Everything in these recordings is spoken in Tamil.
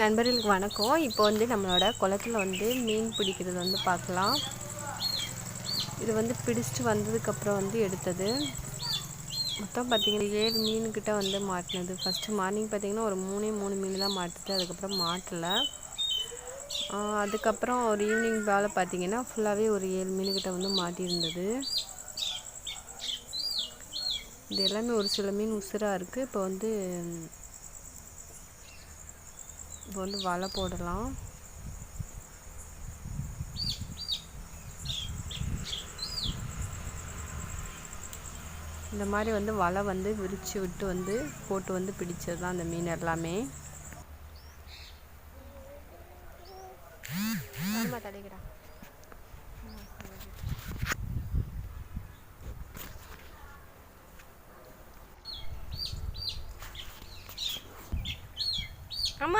நண்பர்களுக்கு வணக்கம். இப்போ வந்து நம்மளோட குளத்துல வந்து மீன் பிடிக்கிறது வந்து பார்க்கலாம். இது வந்து பிடிச்சிட்டு வந்ததுக்கப்புறம் வந்து எடுத்தது. மொத்தம் பார்த்திங்கன்னா ஏழு மீன்கிட்ட வந்து மாட்டினது. ஃபஸ்ட்டு மார்னிங் பார்த்தீங்கன்னா ஒரு மூணே மூணு மீன் தான் மாட்டுது. அதுக்கப்புறம் மாட்டலை. அதுக்கப்புறம் ஒரு ஈவினிங் வேலை பார்த்தீங்கன்னா ஃபுல்லாகவே ஒரு ஏழு மீனுக்கிட்ட வந்து மாட்டியிருந்தது. இது எல்லாமே ஒரு சில மீன் உசுராக இருக்குது இப்போ வந்து இப்போ வந்து வலை போடலாம். இந்த மாதிரி வந்து வலை வந்து விரித்து விட்டு வந்து போட்டு வந்து பிடிச்சது தான் அந்த மீன் எல்லாமே.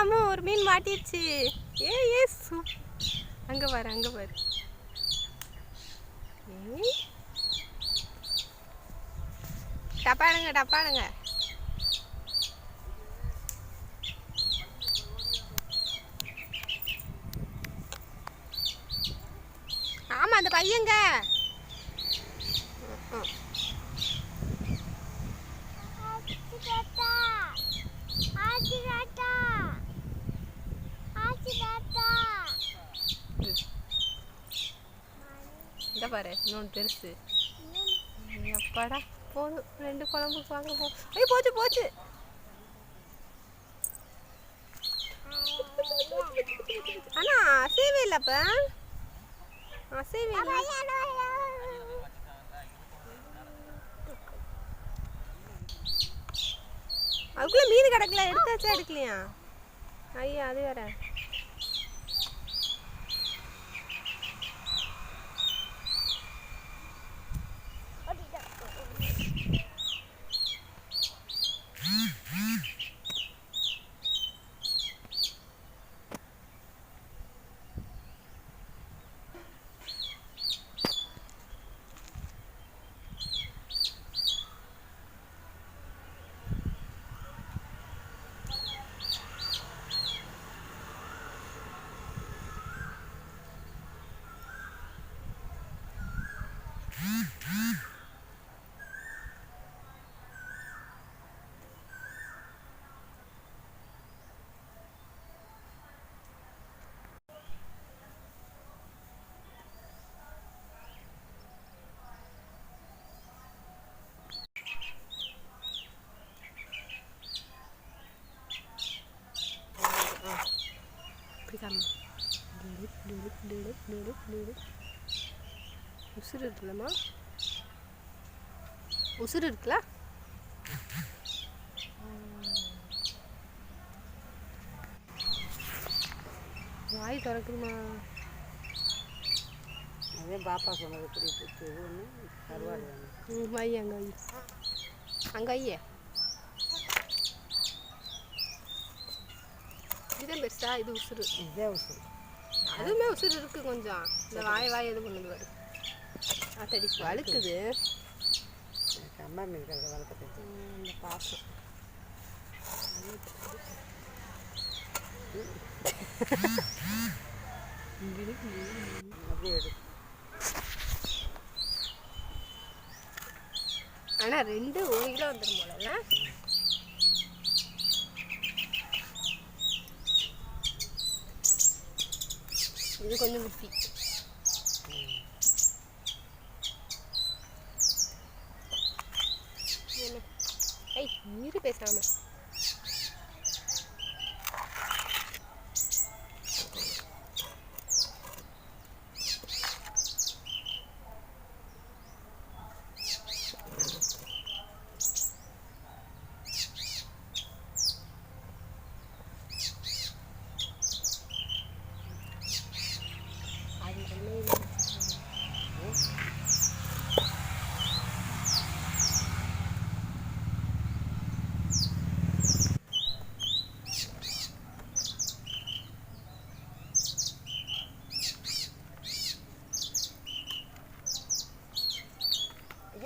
அம்மா ஒரு மீன் மாட்டிடுச்சு. ஏ ஏ சூ. அங்கே பாரு அங்கே பாரு. டப்பாடுங்க டப்பாடுங்க. ஆமா அந்த பையங்க ம், ம். இந்த பாரு இன்னொன்று பெருசு. அப்பாடா போதும் ரெண்டு குழம்பு வாங்க போ. ஐய் போச்சு போச்சு. அண்ணா அசைவே இல்லை அப்ப. அசைவே இல்லை. அதுக்குள்ள மீன் கிடக்கல எடுத்தாச்சா எடுக்கலையா? ஐயா அது வேற. டிடுக், டிடுக், டிடுக். உசுறு இருக்குல்லம்மா. உசுறு இருக்குல்ல? வாய் திறக்குதுமா அதே பாப்பா சொன்னது இப்படி இது ஒன்று ம் வை அங்கே வை. அங்கே வையே. இதுதான் பெருசா இது உசுறு. இதே உசு அதுவுமே உசுறு இருக்கு கொஞ்சம். இந்த வாய் வாய் இது பண்ணுது பாரு. ஆத்தடி வழுக்குது. கம்பா மீன் கறக்க வளர்த்துட்டு ம், இந்த பாசம். அப்படியே எடு ஆனா ரெண்டு ஒரு கிலோ வந்துடும் போலல்ல இது கொஞ்சம் குட்டி ஐய் நீரு பேசாமல்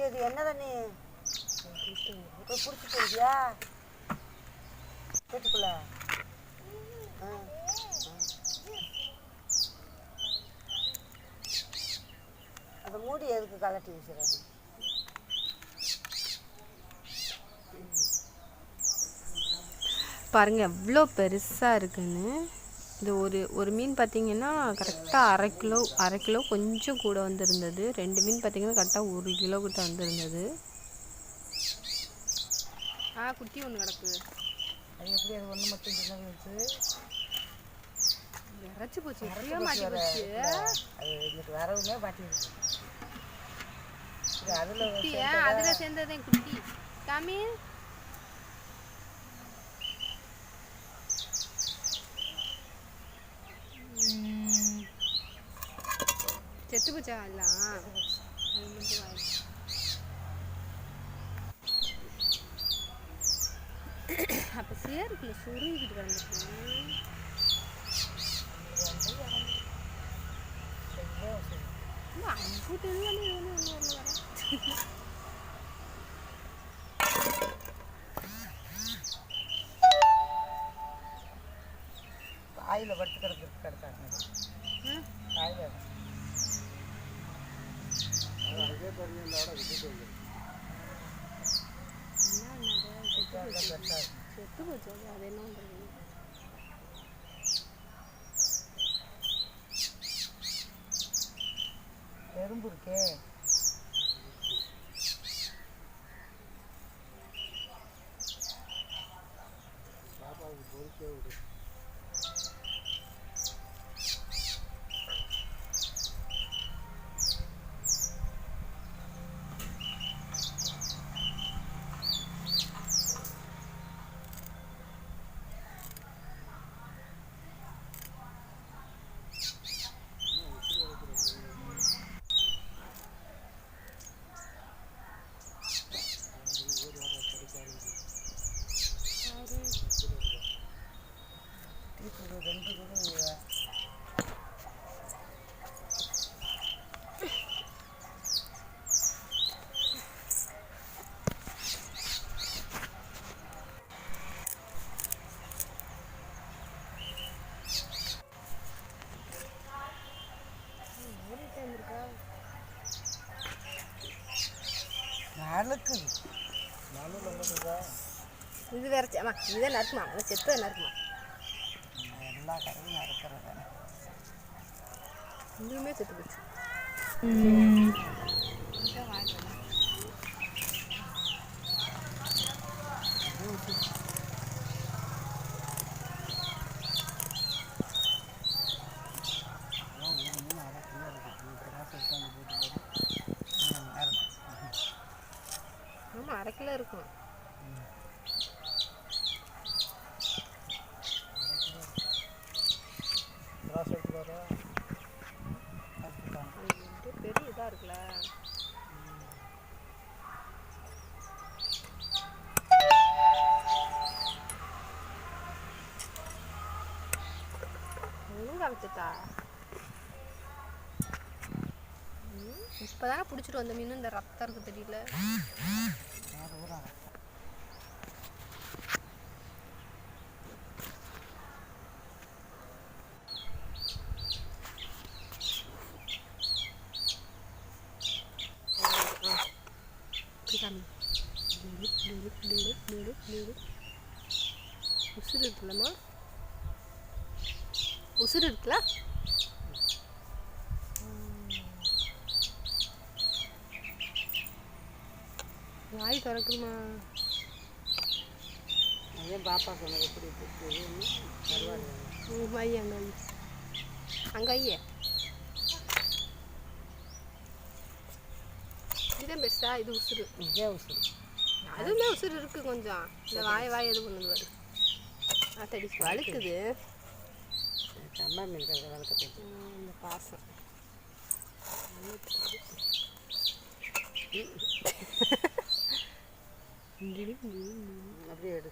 அது ஒண்ணே இல்லை. கலட்டி வீசுறது பாருங்க எவ்வளோ பெருசாக இருக்குன்னு. இது ஒரு ஒரு மீன் பார்த்தீங்கன்னா கரெக்டாக அரை கிலோ அரை கிலோ கொஞ்சம் கூட வந்திருந்தது. ரெண்டு மீன் பார்த்தீங்கன்னா கரெக்டாக ஒரு கிலோ கிட்ட வந்திருந்தது. ஆ குட்டி ஒன்று கிடக்கு. அது எப்படி? அது ஒன்று மட்டும் சின்னது வச்சு. இறச்சி போச்சு. எப்படியோ மாட்டி போச்சு. அது வரவுமே அதில் குட்டியா? அதில் சேர்ந்ததே குட்டி. காமி. செத்து போச்சா எல்லாம். அப்ப சேருக்குள்ள சுருங்கிட்டு கிடந்துச்சு அம்புட்டு ஆயில் படுத்து கிடக்கு கிடக்காங்க ம் ஆயில் செத்து போச்சு அது என்ன பண்ணுறது எறும்பு இருக்கே டீத்தூள் ரெண்டு கூட நாளுக்கு இது வேற அம்மா இதே நறுக்குமா அது செத்து நறுக்குமா எல்லா கடையும் நடக்கிறது இதுவுமே செத்து போச்சு ஆமாம் அரை கிலோ இருக்கும் இது பெரிய இதாக இருக்குல்ல ஒழுங்கா வச்சுட்டா இப்போதானே பிடிச்சிட்டு வந்த மீன் இந்த ரத்தம் இருக்கு தெரியல. உசுறு இருக்குல்ல? வாய் திறக்குமா அதே பாப்பா சொன்னது எப்படி உங்க வை அங்கே அங்கே ஐயே இதுதான் பெருசா இது உசுறு. இதே உசு அதுவுமே உசுறு இருக்கு கொஞ்சம். இந்த வாய் வாய் எது பண்ணுது பாரு. ஆத்தடி வழுக்குது. அம்மா மீன் கதை வளர்க்க இந்த பாசம். அப்படியே எடு.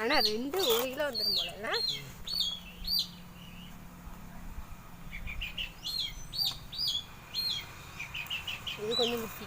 ஆனா ரெண்டு ஒரு கிலோ வந்துடும் போல? இது கொஞ்சம் குட்டி.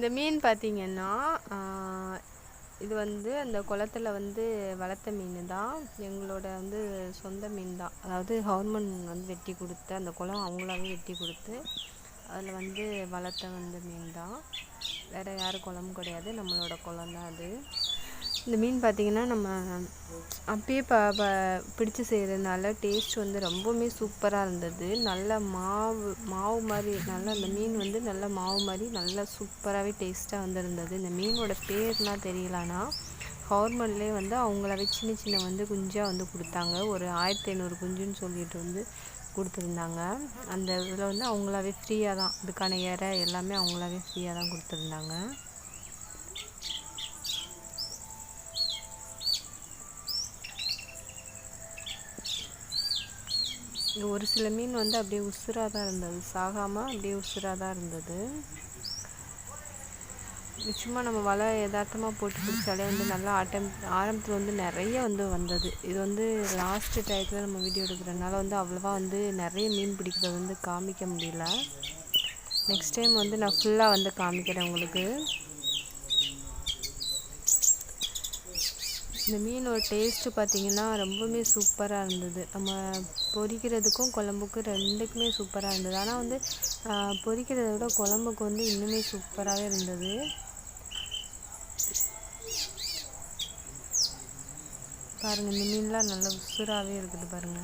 இந்த மீன் பார்த்தீங்கன்னா இது வந்து அந்த குளத்துல வந்து வளர்த்த மீன் தான். எங்களோட வந்து சொந்த மீன் தான். அதாவது கவர்மெண்ட் வந்து வெட்டி கொடுத்து அந்த குளம் அவங்களாவே வெட்டி கொடுத்து அதில் வந்து வளர்த்த வந்த மீன் தான். வேறு யார் குளமும் கிடையாது. நம்மளோட குளம் தான் அது. இந்த மீன் பார்த்திங்கன்னா நம்ம அப்பயே ப ப பிடிச்சி செய்கிறதுனால டேஸ்ட் வந்து ரொம்பவுமே சூப்பராக இருந்தது. நல்ல மாவு மாவு மாதிரி நல்லா அந்த மீன் வந்து நல்ல மாவு மாதிரி நல்லா சூப்பராகவே டேஸ்ட்டாக வந்திருந்தது. இந்த மீனோட பேர்லாம் தெரியலனா கவர்மெண்ட்லேயே வந்து அவங்களாவே சின்ன சின்ன வந்து குஞ்சாக வந்து கொடுத்தாங்க. ஒரு ஆயிரத்தி ஐநூறு குஞ்சுன்னு சொல்லிட்டு வந்து கொடுத்துருந்தாங்க. அந்த இதில் வந்து அவங்களாவே ஃப்ரீயாக தான். அதுக்கான இறை எல்லாமே அவங்களாவே ஃப்ரீயாக தான் கொடுத்துருந்தாங்க. ஒரு சில மீன் வந்து அப்படியே உசுராக தான் இருந்தது. சாகாமல் அப்படியே உசுராக தான் இருந்தது. நிச்சயமாக சும்மா நம்ம வலை யதார்த்தமாக போட்டு பிடிச்சாலே வந்து நல்லா ஆட்டம் ஆரம்பத்தில் வந்து நிறைய வந்து வந்தது. இது வந்து லாஸ்ட்டு டயத்தில் நம்ம வீடியோ எடுக்கிறனால வந்து அவ்வளோவா வந்து நிறைய மீன் பிடிக்கிறது வந்து காமிக்க முடியல. நெக்ஸ்ட் டைம் வந்து நான் ஃபுல்லாக வந்து காமிக்கிறேன் உங்களுக்கு. இந்த மீனோட டேஸ்ட்டு பார்த்திங்கன்னா ரொம்பவுமே சூப்பராக இருந்தது. நம்ம பொரிக்கிறதுக்கும் குழம்புக்கும் ரெண்டுக்குமே சூப்பராக இருந்தது. ஆனால் வந்து பொரிக்கிறத விட குழம்புக்கு வந்து இன்னுமே சூப்பராகவே இருந்தது. பாருங்க இந்த மீன்லாம் நல்ல உசுராகவே இருக்குது பாருங்க.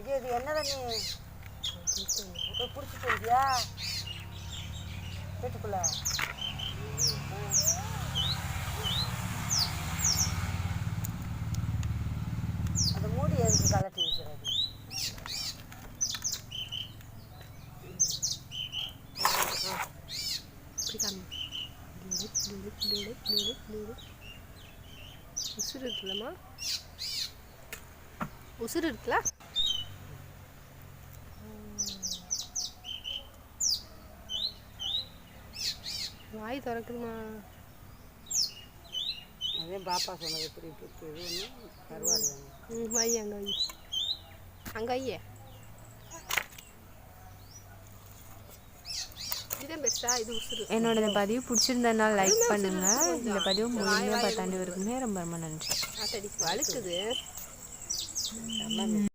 இது என்ன தண்ணி? போய் பிடிச்சிட்டு வீட்டுக்குள்ள அந்த மூடி எதுக்கு கலட்டி வச்சுறது இப்படி காமி உசுறு இருக்குல்லம்மா உசுறு இருக்குல்ல? வாய் திறக்குதுமா. அதே பாப்பா சொன்னது ஒன்று கருவாடு வை அங்கே வை. அங்கே ஐயே என்னோட இந்த பதிவு பிடிச்சிருந்ததுனால லைக் பண்ணுங்க. இந்த பதிவு முழுமையாக பார்த்தாண்டு இருக்குமே ரொம்ப ரொம்ப நன்றி. வழுக்குது. 咱们